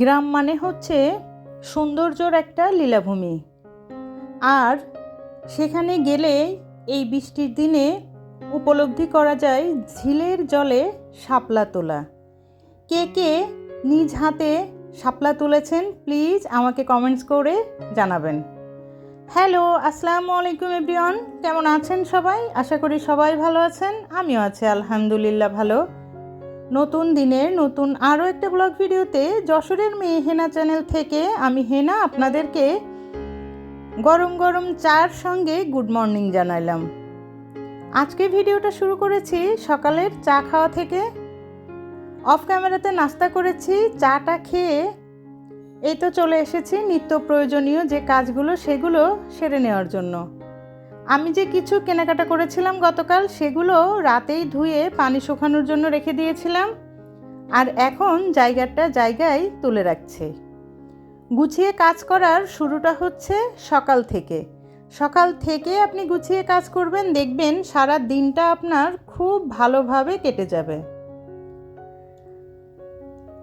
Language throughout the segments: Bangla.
গ্রাম মানে হচ্ছে সৌন্দর্যর একটা লীলাভূমি। আর সেখানে গেলে এই বৃষ্টির দিনে উপলব্ধি করা যায় ঝিলের জলে শাপলা তোলা। কে কে নিজ হাতে শাপলা তুলেছেন, প্লিজ আমাকে কমেন্টস করে জানাবেন। হ্যালো, আসসালামু আলাইকুম এভরিওয়ান, কেমন আছেন সবাই? আশা করি সবাই ভালো আছেন, আমিও আছি, আলহামদুলিল্লাহ ভালো। নতুন দিনের নতুন আরও একটা ব্লগ ভিডিওতে যশোরের মেয়ে হেনা চ্যানেল থেকে আমি হেনা আপনাদেরকে গরম গরম চার সঙ্গে গুড মর্নিং জানাইলাম। আজকে ভিডিওটা শুরু করেছি সকালের চা খাওয়া থেকে। অফ ক্যামেরাতে নাস্তা করেছি, চাটা খেয়ে এই তো চলে এসেছি নিত্য প্রয়োজনীয় যে কাজগুলো সেগুলো সেরে নেওয়ার জন্য। আমি যে কিছু কেনাকাটা করেছিলাম গতকাল, সেগুলো রাতেই ধুয়ে পানি শুকানোর জন্য রেখে দিয়েছিলাম। আর এখন জায়গাটা জায়গায় তুলে রাখছে। গুছিয়ে কাজ করার শুরুটা হচ্ছে সকাল থেকে। সকাল থেকে আপনি গুছিয়ে কাজ করবেন, দেখবেন সারা দিনটা আপনার খুব ভালোভাবে কেটে যাবে।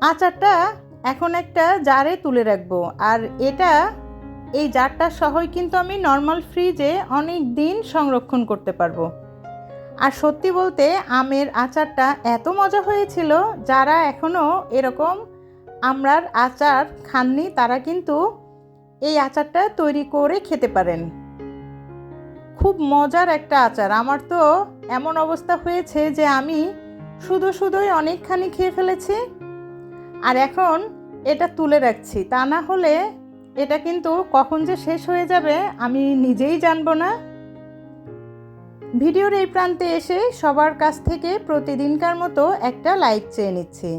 আচারটা এখন একটা জারে তুলে রাখব, আর এটা এই জারটা সহই কিন্তু আমি নর্মাল ফ্রিজে অনেক দিন সংরক্ষণ করতে পারব। আর সত্যি বলতে, আমের আচারটা এত মজা হয়েছিল, যারা এখনও এরকম আমরার আচার খাননি, তারা কিন্তু এই আচারটা তৈরি করে খেতে পারেন। খুব মজার একটা আচার। আমার তো এমন অবস্থা হয়েছে যে আমি শুধু শুধুই অনেকখানি খেয়ে ফেলেছি। আর এখন এটা তুলে রাখছি। তা না হলে এটা কিন্তু কখন যে শেষ হয়ে যাবে, আমি নিজেই জানব না। ভিডিওর এই প্রান্তে এসে সবার কাছ থেকে প্রতিদিনকার মতো একটা লাইক চেয়ে নিচ্ছি।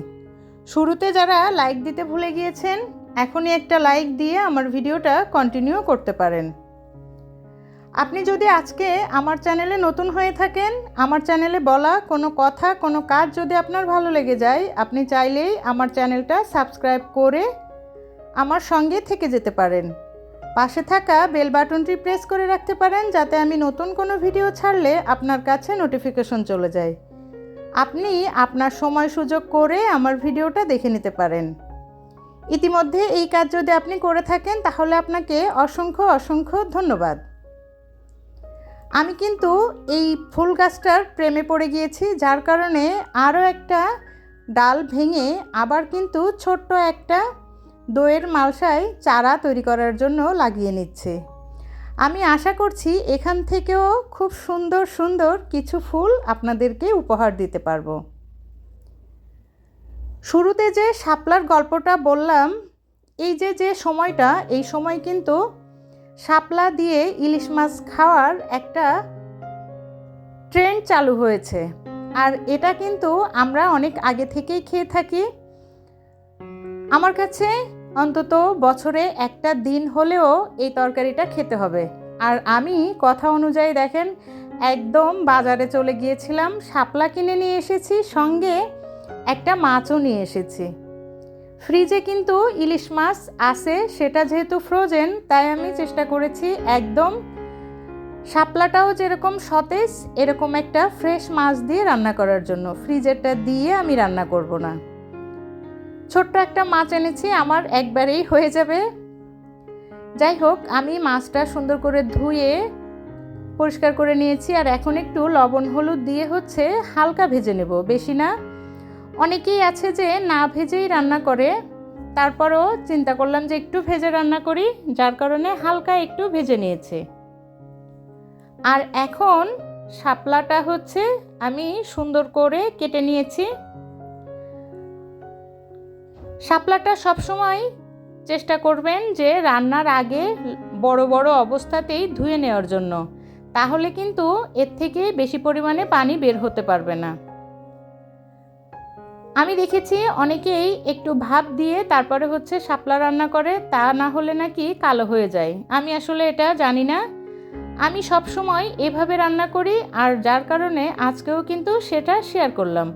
শুরুতে যারা লাইক দিতে ভুলে গিয়েছেন, এখনই একটা লাইক দিয়ে আমার ভিডিওটা কন্টিনিউ করতে পারেন। আপনি যদি আজকে আমার চ্যানেলে নতুন হয়ে থাকেন, আমার চ্যানেলে বলা কোনো কথা, কোনো কাজ যদি আপনার ভালো লেগে যায়, আপনি চাইলেই আমার চ্যানেলটা সাবস্ক্রাইব করে আমার সঙ্গে থেকে যেতে পারেন। পাশে থাকা বেল বাটনটি প্রেস করে রাখতে পারেন যাতে আমি নতুন কোনো ভিডিও ছাড়লে আপনার কাছে নোটিফিকেশন চলে যায়। আপনি আপনার সময় সুযোগ করে আমার ভিডিওটা দেখে নিতে পারেন। ইতিমধ্যে এই কাজ যদি আপনি করে থাকেন তাহলে আপনাকে অসংখ্য অসংখ্য ধন্যবাদ। আমি কিন্তু এই ফুল গাছটার প্রেমে পড়ে গিয়েছি, যার কারণে আরও একটা ডাল ভেঙে আবার কিন্তু ছোট্ট একটা দইয়ের মালসায় চারা তৈরি করার জন্য লাগিয়ে নিচ্ছে। আমি আশা করছি এখান থেকেও খুব সুন্দর সুন্দর কিছু ফুল আপনাদেরকে উপহার দিতে পারব। শুরুতে যে শাপলার গল্পটা বললাম, এই যে যে সময়টা, এই সময় কিন্তু শাপলা দিয়ে ইলিশ মাছ খাওয়ার একটা ট্রেন্ড চালু হয়েছে। আর এটা কিন্তু আমরা অনেক আগে থেকেই খেয়ে থাকি। আমার কাছে অন্তত বছরে একটা দিন হলেও এই তরকারিটা খেতে হবে। আর আমি কথা অনুযায়ী দেখেন, একদম বাজারে চলে গিয়েছিলাম, শাপলা কিনে নিয়ে এসেছি, সঙ্গে একটা মাছও নিয়ে এসেছি। ফ্রিজে কিন্তু ইলিশ মাছ আছে, সেটা যেহেতু ফ্রোজেন তাই আমি চেষ্টা করেছি একদম শাপলাটাও যেরকম সতেজ, এরকম একটা ফ্রেশ মাছ দিয়ে রান্না করার জন্য। ফ্রিজেরটা দিয়ে আমি রান্না করব না। ছোট্ট একটা মাছ এনেছি, আমার একবারেই হয়ে যাবে। যাই হোক, আমি মাছটা সুন্দর করে ধুয়ে পরিষ্কার করে নিয়েছি, আর এখন একটু লবণ হলুদ দিয়ে হচ্ছে হালকা ভেজে নেব, বেশি না। অনেকেই আছে যে না ভেজেই রান্না করে, তারপরও চিন্তা করলাম যে একটু ভেজে রান্না করি, যার কারণে হালকা একটু ভেজে নিয়েছে। আর এখন শাপলাটা হচ্ছে আমি সুন্দর করে কেটে নিয়েছি। শাপলাটা সবসময় চেষ্টা করবেন যে রান্নার আগে বড় বড় অবস্থাতেই ধুয়ে নেওয়ার জন্য। তাহলে কিন্তু এর থেকে বেশি পরিমাণে পানি বের হতে পারবে না। আমি দেখেছি অনেকেই একটু ভাপ দিয়ে তারপরে হচ্ছে শাপলা রান্না করে, তা না হলে নাকি কালো হয়ে যায়। আমি আসলে এটা জানি না। আমি সব সময় এভাবে রান্না করি, আর যার কারণে আজকেও কিন্তু সেটা শেয়ার করলাম।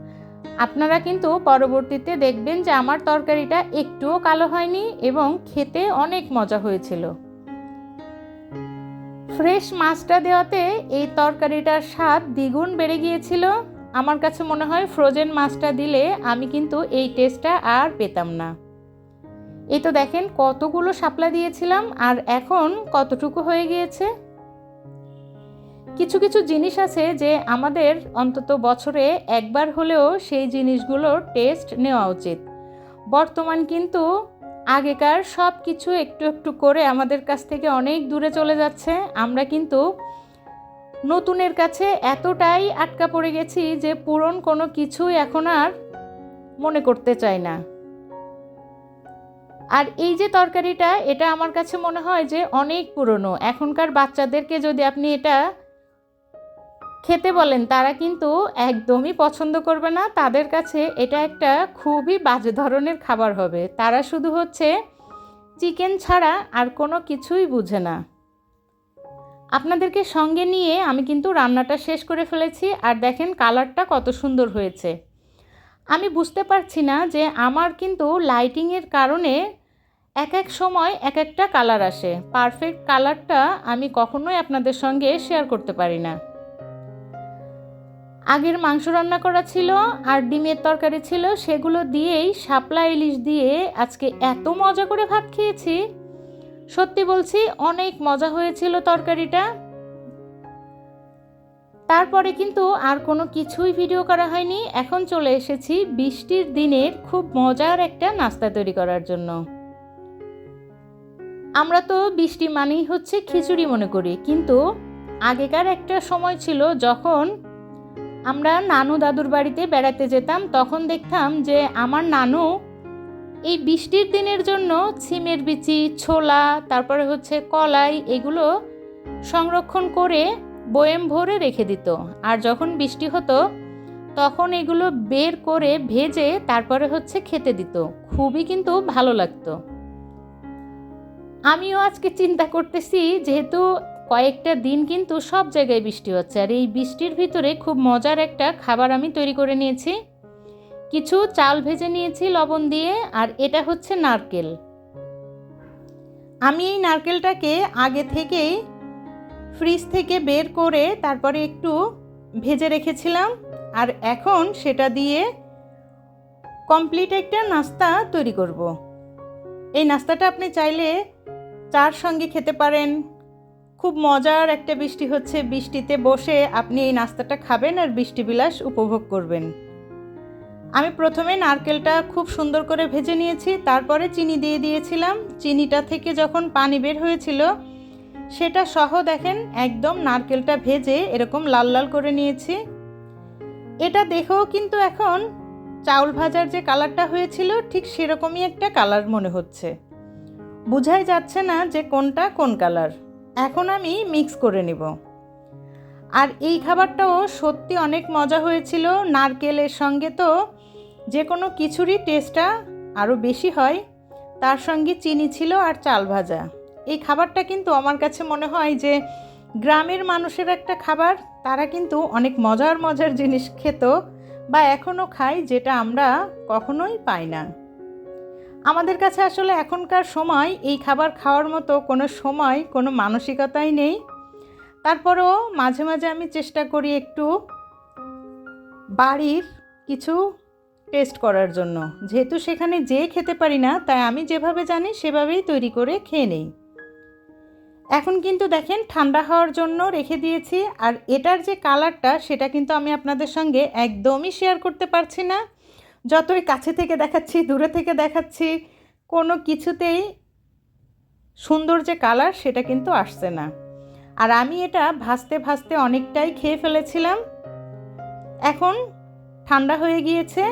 আপনারা কিন্তু পরবর্তীতে দেখবেন যে আমার তরকারিটা একটুও কালো হয়নি এবং খেতে অনেক মজা হয়েছিল। ফ্রেশ মাছটা দেওয়াতে এই তরকারিটার স্বাদ দ্বিগুণ বেড়ে গিয়েছিল। আমার কাছে মনে হয় ফ্রোজেন মাছটা দিলে আমি কিন্তু এই টেস্টটা আর পেতাম না। এই তো দেখেন কতগুলো শাপলা দিয়েছিলাম আর এখন কতটুকু হয়ে গিয়েছে? কিছু কিছু জিনিস আছে যে আমাদের অন্তত বছরে একবার হলেও সেই জিনিসগুলোর টেস্ট নেওয়া উচিত। বর্তমান কিন্তু আগেকার সব কিছু একটু একটু করে আমাদের কাছ থেকে অনেক দূরে চলে যাচ্ছে। আমরা কিন্তু নতুনের কাছে এতটাই আটকা পড়ে গেছি যে পুরন কোনো কিছুই এখন আর মনে করতে চাই না। আর এই যে তরকারিটা, এটা আমার কাছে মনে হয় যে অনেক পুরনো। এখনকার বাচ্চাদেরকে যদি আপনি এটা খেতে বলেন, তারা কিন্তু একদমই পছন্দ করবে না। তাদের কাছে এটা একটা খুবই বাজে ধরনের খাবার হবে। তারা শুধু হচ্ছে চিকেন ছাড়া আর কোনো কিছুই বুঝে না। আপনাদেরকে সঙ্গে নিয়ে আমি কিন্তু রান্নাটা শেষ করে ফেলেছি আর দেখেন কালারটা কত সুন্দর হয়েছে। আমি বুঝতে পারছি না যে আমার কিন্তু লাইটিংয়ের কারণে এক এক সময় এক একটা কালার আসে। পারফেক্ট কালারটা আমি কখনোই আপনাদের সঙ্গে শেয়ার করতে পারি না। আগের মাংস রান্না করা ছিল আর ডিমের তরকারি ছিল, সেগুলো দিয়েই শাপলা ইলিশ দিয়ে আজকে এত মজা করে ভাত খেয়েছি। সত্যি বলছি, অনেক মজা হয়েছিল তরকারিটা। তারপরে কিন্তু আর কোনো কিছুই ভিডিও করা হয়নি। এখন চলে এসেছি বৃষ্টির দিনের খুব মজার একটা নাস্তা তৈরি করার জন্য। আমরা তো বৃষ্টি মানেই হচ্ছে খিচুড়ি মনে করি, কিন্তু আগেকার একটা সময় ছিল যখন আমরা নানু দাদুর বাড়িতে বেড়াতে যেতাম, তখন দেখতাম যে আমার নানু এই বৃষ্টির দিনের জন্য ছিমের বিচি, ছোলা, তারপরে হচ্ছে কলাই এগুলো সংরক্ষণ করে বয়েম ভরে রেখে দিত। আর যখন বৃষ্টি হতো, তখন এগুলো বের করে ভেজে তারপরে হচ্ছে খেতে দিত। খুবই কিন্তু ভালো লাগতো। আমিও আজকে চিন্তা করতেছি, যেহেতু কয়েকটা দিন কিন্তু সব জায়গায় বৃষ্টি হচ্ছে। আর এই বৃষ্টির ভিতরে খুব মজার একটা খাবার আমি তৈরি করে নিয়েছি। কিছু চাল ভেজে নিয়েছি লবণ দিয়ে, আর এটা হচ্ছে নারকেল। আমি এই নারকেলটাকে আগে থেকেই ফ্রিজ থেকে বের করে তারপরে একটু ভেজে রেখেছিলাম, আর এখন সেটা দিয়ে কমপ্লিট একটা নাস্তা তৈরি করব। এই নাস্তাটা আপনি চাইলে চার সঙ্গে খেতে পারেন খুব মজার একটা বৃষ্টি হচ্ছে। বৃষ্টিতে বসে আপনি এই নাস্তাটা খাবেন আর বৃষ্টি বিলাস উপভোগ করবেন। আমি প্রথমে নারকেলটা খুব সুন্দর করে ভেজে নিয়েছি, তারপরে চিনি দিয়ে দিয়েছিলাম। চিনিটা থেকে যখন পানি বের হয়েছিল, সেটা সহ দেখেন একদম নারকেলটা ভেজে এরকম লাল লাল করে নিয়েছি। এটা দেখেও কিন্তু এখন চাউল ভাজার যে কালারটা হয়েছিল, ঠিক সেরকমই একটা কালার মনে হচ্ছে। বোঝাই যাচ্ছে না যে কোনটা কোন কালার। এখন আমি মিক্স করে নেব। আর এই খাবারটাও সত্যি অনেক মজা হয়েছিল। নারকেলের সঙ্গে তো যে কোনো কিছুরই টেস্টটা আরও বেশি হয়। তার সঙ্গে চিনি ছিল আর চাল ভাজা। এই খাবারটা কিন্তু আমার কাছে মনে হয় যে গ্রামের মানুষের একটা খাবার, তারা কিন্তু অনেক মজার মজার জিনিস খেত বা এখনও খায় যেটা আমরা কখনোই পাই না। আমাদের কাছে আসলে এখনকার সময় এই খাবার খাওয়ার মতো কোনো সময়, কোনো মানসিকতাই নেই। তারপরেও মাঝে মাঝে আমি চেষ্টা করি একটু বাড়ির কিছু টেস্ট করার জন্য। যেহেতু সেখানে যে খেতে পারি না, তাই আমি যেভাবে জানি সেভাবেই তৈরি করে খেয়ে নেই। এখন কিন্তু দেখেন, ঠান্ডা হওয়ার জন্য রেখে দিয়েছি, আর এটার যে কালারটা, সেটা কিন্তু আমি আপনাদের সঙ্গে একদমই শেয়ার করতে পারছি না। যতই কাছে থেকে দেখাচ্ছি, দূরে থেকে দেখাচ্ছি, কোনো কিছুতেই সুন্দর যে কালার সেটা কিন্তু আসছে না। আর আমি এটা ভাজতে ভাজতে অনেকটাই খেয়ে ফেলেছিলাম। এখন ঠান্ডা হয়ে গিয়েছে।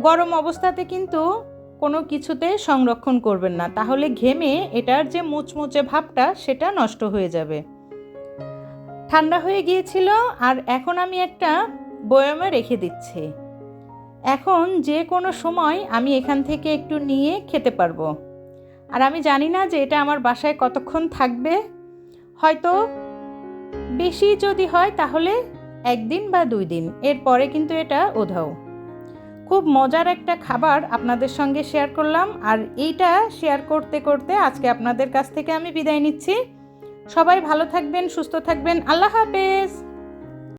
গরম অবস্থাতে কিন্তু কোনো কিছুতে সংরক্ষণ করবেন না। তাহলে ঘেমে এটার যে মুচমুচে ভাবটা, সেটা নষ্ট হয়ে যাবে। ঠান্ডা হয়ে গিয়েছিল আর এখন আমি একটা বয়ামে রেখে দিচ্ছি। এখন যে কোনো সময় আমি এখান থেকে একটু নিয়ে খেতে পারব। আর আমি জানি না যে এটা আমার বাসায় কতক্ষণ থাকবে। হয়তো বেশি যদি হয় তাহলে একদিন বা দুই দিন। এরপরে কিন্তু এটা ওধাও। খুব মজার একটা খাবার আপনাদের সঙ্গে শেয়ার করলাম। আর এইটা শেয়ার করতে করতে আজকে আপনাদের কাছ থেকে আমি বিদায় নিচ্ছি। সবাই ভালো থাকবেন, সুস্থ থাকবেন। আল্লাহ হাফেজ!